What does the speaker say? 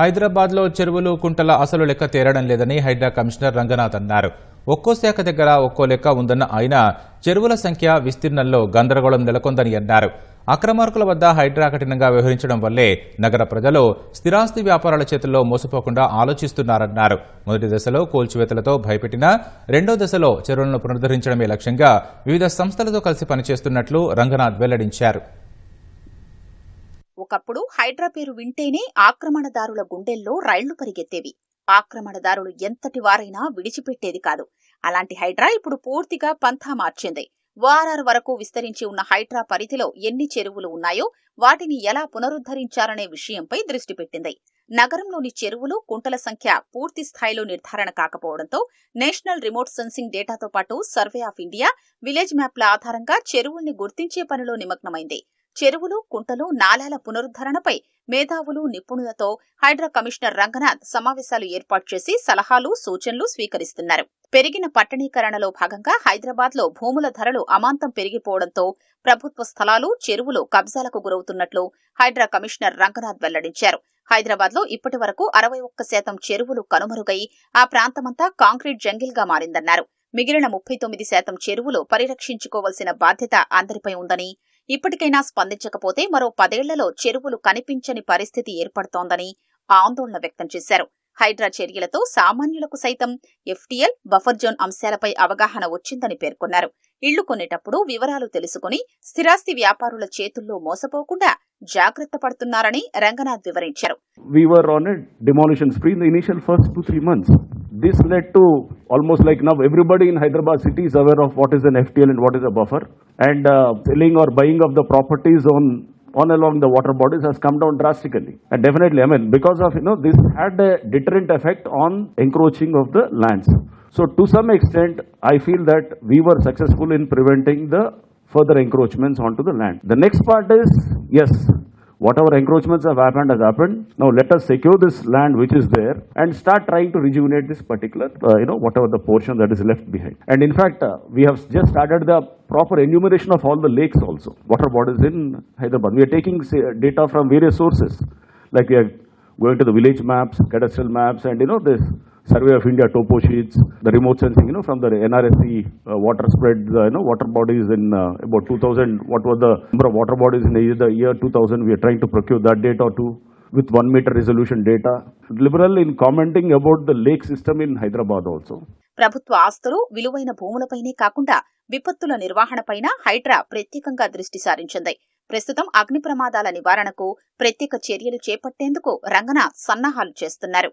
హైదరాబాద్లో చెరువులు కుంటల అసలు లెక్క తేరడం లేదని హైడ్రా కమిషనర్ రంగనాథ్ అన్నారు. ఒక్కో శాఖ దగ్గర ఒక్కో లెక్క ఉందన్న ఆయన చెరువుల సంఖ్య విస్తీర్ణంలో గందరగోళం నెలకొందని అన్నారు. అక్రమార్కుల వద్ద హైడ్రా కఠినంగా వ్యవహరించడం వల్లే నగర ప్రజలు స్థిరాస్తి వ్యాపారాల చేతుల్లో మోసపోకుండా ఆలోచిస్తున్నారన్నారు. మొదటి దశలో కూల్చివేతలతో భయపెట్టినా రెండో దశలో చెరువులను పునరుద్ధరించడమే లక్ష్యంగా వివిధ సంస్థలతో కలిసి పనిచేస్తున్నట్లు రంగనాథ్ వెల్లడించారు. ఒకప్పుడు హైడ్రా పేరు వింటేనే ఆక్రమణదారుల గుండెల్లో రైళ్ళు పరిగెత్తేవి. ఆక్రమణదారులు ఎంతటి వారైనా విడిచిపెట్టేది కాదు. అలాంటి హైడ్రా ఇప్పుడు పూర్తిగా పంథా మార్చింది. వారారు వరకు విస్తరించి ఉన్న హైడ్రా పరిధిలో ఎన్ని చెరువులు ఉన్నాయో వాటిని ఎలా పునరుద్ధరించాలనే విషయంపై దృష్టి పెట్టింది. నగరంలోని చెరువులు కుంటల సంఖ్య పూర్తి స్థాయిలో నిర్ధారణ కాకపోవడంతో నేషనల్ రిమోట్ సెన్సింగ్ డేటాతో పాటు సర్వే ఆఫ్ ఇండియా విలేజ్ మ్యాప్ల ఆధారంగా చెరువుల్ని గుర్తించే పనిలో నిమగ్నమైంది. చెరువులు కుంటలు నాలాల పునరుద్ధరణపై మేధావులు నిపుణులతో హైడ్రా కమిషనర్ రంగనాథ్ సమావేశాలు ఏర్పాటు చేసి సలహాలు సూచనలు స్వీకరిస్తున్నారు. పెరిగిన పట్టణీకరణలో భాగంగా హైదరాబాద్లో భూముల ధరలు అమాంతం పెరిగిపోవడంతో ప్రభుత్వ స్థలాలు చెరువులు కబ్జాలకు గురవుతున్నట్లు హైడ్రా కమిషనర్ రంగనాథ్ వెల్లడించారు. హైదరాబాద్లో ఇప్పటి వరకు అరవై ఒక్క శాతం చెరువులు కనుమరుగై ఆ ప్రాంతమంతా కాంక్రీట్ జంగిల్గా మారిందన్నారు. మిగిలిన ముప్పై తొమ్మిది శాతం చెరువులు పరిరక్షించుకోవాల్సిన బాధ్యత అందరిపై ఉందని ఇప్పటికైనా స్పందించకపోతే మరో పదేళ్ళలో చెరువులు కనిపించని పరిస్థితి ఏర్పడుతోందని ఆందోళన వ్యక్తం చేశారు. హైడ్రా చర్యలతో సామాన్యులకు సైతం ఎఫ్టీఎల్ బఫర్ జోన్ అంశాలపై అవగాహన వచ్చిందని పేర్కొన్నారు. ఇళ్ళు కొనేటప్పుడు వివరాలు తెలుసుకుని స్థిరాస్తి వ్యాపారుల చేతుల్లో మోసపోకుండా జాగ్రత్త పడుతున్నారని రంగనాథ్ వివరించారు. We were on a demolition spree in the initial first two, three months. This led to almost like now everybody in Hyderabad city is aware of what is an FTL and what is a buffer. And uh, selling or buying of the properties on on along the water bodies has come down drastically. And definitely, I mean, because of, you know, this had a deterrent effect on encroaching of the lands. So to some extent, I feel that we were successful in preventing the further encroachments onto the land. The next part is, yes, whatever encroachments have happened has happened. Now let us secure this land which is there and start trying to rejuvenate this particular, uh, you know, whatever the portion that is left behind. And in fact, uh, we have just started the proper enumeration of all the lakes also, water bodies in Hyderabad. We are taking say, data from various sources, like we are going to the village maps, cadastral maps, and you know this survey of India topo sheets, the remote sensing, you know, from the NRSC uh, water spread, the, you know, water bodies in uh, about 2000. What was the number of water bodies in the year, the year 2000? We are trying to procure that data too with one meter resolution data. Liberal in commenting about the lake system in Hyderabad also. ప్రభుత్వ ఆస్తులు విలువైన భూములపైనే కాకుండా విపత్తుల నిర్వహణపైన హైడ్రా ప్రత్యేకంగా దృష్టి సారించింది ప్రస్తుతం అగ్ని ప్రమాదాల నివారణకు ప్రత్యేక చర్యలు చేపట్టేందుకు రంగనాథ్ సన్నాహాలు చేస్తున్నారు